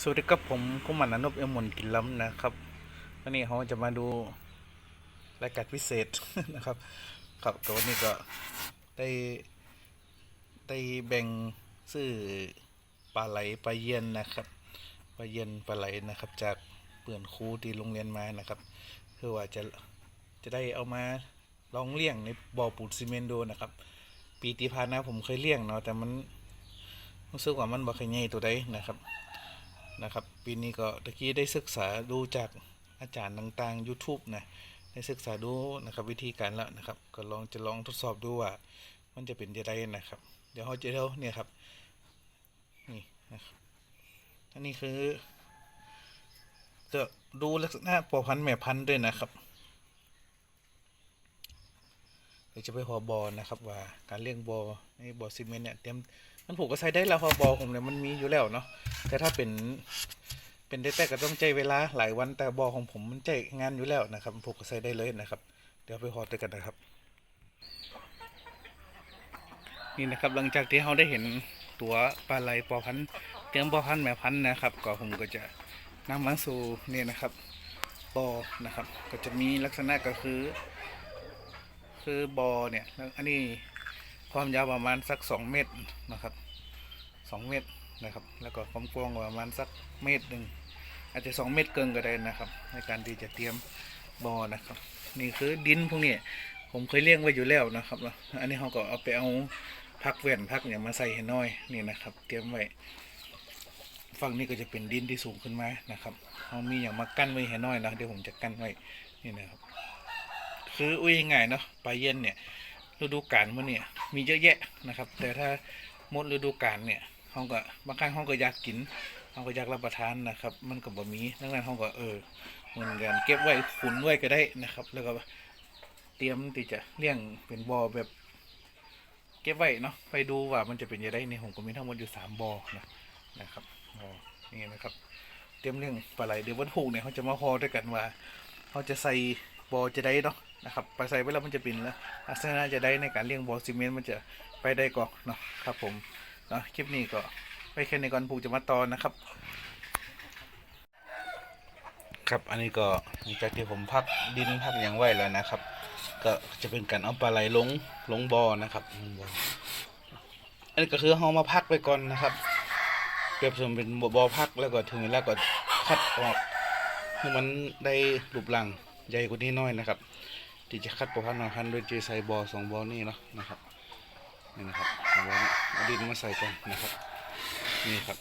สวัสดีครับผมกุมันนนบเอมมนกินล้ำนะครับวันนี้เขาจะมาดูรายการพิเศษนะครับครับก็วันนี้ก็ได้ได้แบ่งซื้อปลาไหลปลาเยียนนะครับปลาเยียนปลาไหลนะครับ จากเปื่อนครูที่โรงเรียนมานะครับเพื่อว่าจะจะได้เอามาลองเลี้ยงในบ่อปูนซีเมนต์ดูนะครับ ปีที่ผ่านมาผมเคยเลี้ยงเนาะแต่มันรู้สึกว่ามันบ่เคยใหญ่ตัวใดนะครับ นะครับ ปีนี้ก็ตะกี้ได้ศึกษาดูจากอาจารย์ต่างๆ YouTube นะได้ศึกษาดูนะครับวิธีการแล้วนะครับ ก็ลองจะลองทดสอบดูว่า มันจะเป็นยังไงนะครับ เดี๋ยวเขาจะเท่าเนี่ยครับนี่นะครับอันนี้คือ จะดูลักษณะปอพันธุ์แม่พันธุ์ด้วยนะครับเดี๋ยวจะไปหอบอนะครับว่าการเลี้ยงบอในบอซีเมนต์เนี่ยเตรียม มันผูกก็ใช้ได้แล้วพอบอผมเนี่ยมันมีอยู่แล้วเนาะแต่ถ้าเป็นเป็นได้แต่ก็ต้องใจเวลาหลายวันแต่บอของผมมันใจงานอยู่แล้วนะครับผูกก็ใส่ได้เลยนะครับ เดี๋ยวไปหอดด้วยกันนะครับ นี่นะครับหลังจากที่เราได้เห็นตัวปลาไหลปอพันเตรียมปอพันแม่พันนะครับ ก็ผมก็จะนำมาสู่นี่นะครับบอนะครับ ก็จะมีลักษณะก็คือ คือบอเนี่ยแล้วอันนี้ ความยาวประมาณสักสองเมตรนะครับสองเมตรนะครับ แล้วก็ความกว้างประมาณสักเมตรหนึ่งอาจจะสองเมตรเกินก็ได้นะครับ ในการที่จะเตรียมบอนะครับ นี่คือดินพวกนี้ผมเคยเลี้ยงไว้อยู่แล้วนะครับอันนี้เขาก็เอาไปเอาพักแว่นพักอย่างมาใส่ให้น้อยนี่นะครับ เตรียมไว้ฝั่งนี้ก็จะเป็นดินที่สูงขึ้นมานะครับเขามีอย่างมากั้นไว้ให้น้อยนะเดี๋ยวผมจะกั้นไว้นี่นะครับ คืออุ้ยง่ายเนาะปลาเย็นเนี่ย ฤดูกาลมันเนี่ยมีเยอะแยะนะครับ แต่ถ้าหมดฤดูกาลเนี่ยเขาก็บางครั้งเขาก็อยากกินเขาก็อยากรับประทานนะครับ มันก็บ่มีดังนั้นเขาก็เออเหมือนกันเก็บไว้ขุนไว้ก็ได้นะครับ แล้วก็เตรียมที่จะเลี้ยงเป็นบ่อแบบเก็บไว้เนาะไปดูว่ามันจะเป็นยังไงในผมก็มีทั้งหมดอยู่สามบ่อนะนะครับบ่อนี่นะครับ เตรียมเลี้ยงปลาไหลเดี๋ยววันพุกเนี่ยเขาจะมาพอด้วยกันว่าเขาจะใส่บ่อจะได้เนาะ นะครับไปใส่ไว้แล้วมันจะเป็นแล้วลักษณะจะได้ในการเลี้ยงบอซีเมนต์มันจะไปได้กอนเนาะครับผมเนาะคลิปนี้ก็ไปแค่ในก่อนผูกจะมาตอนนะครับ ครับอันนี้ก็หลังจากที่ผมพักดินพักอย่างไว้แล้วนะครับ ก็จะเป็นการเอาปลาไหลลงลงบอนะครับอันนี้ก็คือเอามาพักไปก่อนนะครับเปรียบเสมือนเป็นบอพักแล้วก็ถึงเวลาก็คัดออกให้มันได้รูปร่างใหญ่กว่านี้น้อยนะครับ ที่จะคัดประพันธ์มาพันธุ์โดยเจใส่บอสองบอนี่เนาะนะครับนี่นะครับสองบอนี้เอาดินมาใส่ก่อนนะครับ นี่ครับ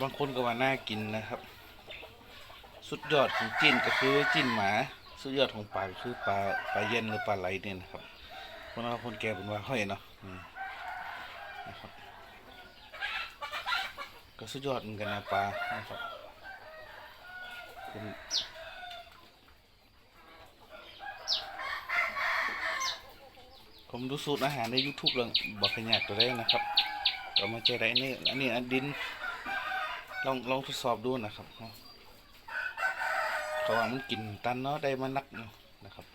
บางคนก็ว่าน่ากินนะครับ สุดยอดของจิ้นก็คือจิ้นหมา สุดยอดของปลาคือปลาปลาเย็นหรือปลาไหลเนี่ยนะครับคนเราคนแก่เป็นว่าห้อยเนาะ นะครับก็สุดยอดเหมือนกันนะปลานะครับเป็นผมดูสูตรอาหารใน YouTube เลยบอกขยากตัวได้นะครับก็มาเจอได้นี่อันนี้อันดิน ลองลองทดสอบดูนะครับเนาะเขาว่ามันกินตันเนาะได้มานักนะครับ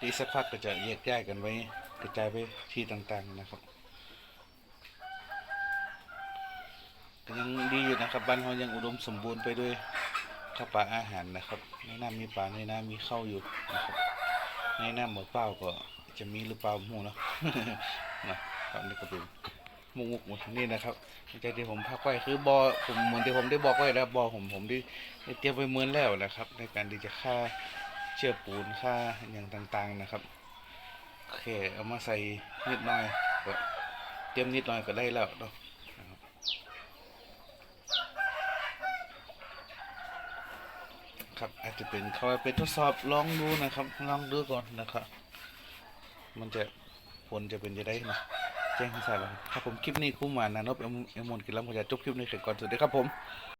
ดีสักพักก็จะแยกย้ายกันไว้กระจายไปที่ต่างๆนะครับก็ยังดีอยู่นะครับบ้านเรายังอุดมสมบูรณ์ไปด้วยข้าวปลาอาหารนะครับ ในน้ำมีปลาในน้ำมีข้าวอยู่นะครับในน้ำหมดเปล่าก็จะมีหรือเปล่าหมูเนาะนะครับนี่ก็เป็นมุกมุกหมดนี่นะครับใจที่ผมพักไว้คือบอผมเหมือนที่ผมได้บอกไว้แล้วบอผมผมได้ได้เตรียมไว้เมือนแล้วนะครับ ในการที่จะฆ่า เชื้อปูนฆ่าอย่างต่างๆนะครับโอเคเอามาใส่นิดหน่อยก็เตรียมนิดหน่อยก็ได้แล้วเนาะครับอาจจะเป็นเขาไปทดสอบลองดูนะครับลองดูก่อนนะครับ มันจะผลจะเป็นจะได้นะแจ้งให้ทราบครับผมคลิปนี้คุ้มหวานนะนบเอ็มเอ็มมนกินแล้วผมจะจบคลิปนี้เสร็จก่อนสวัสดีครับผม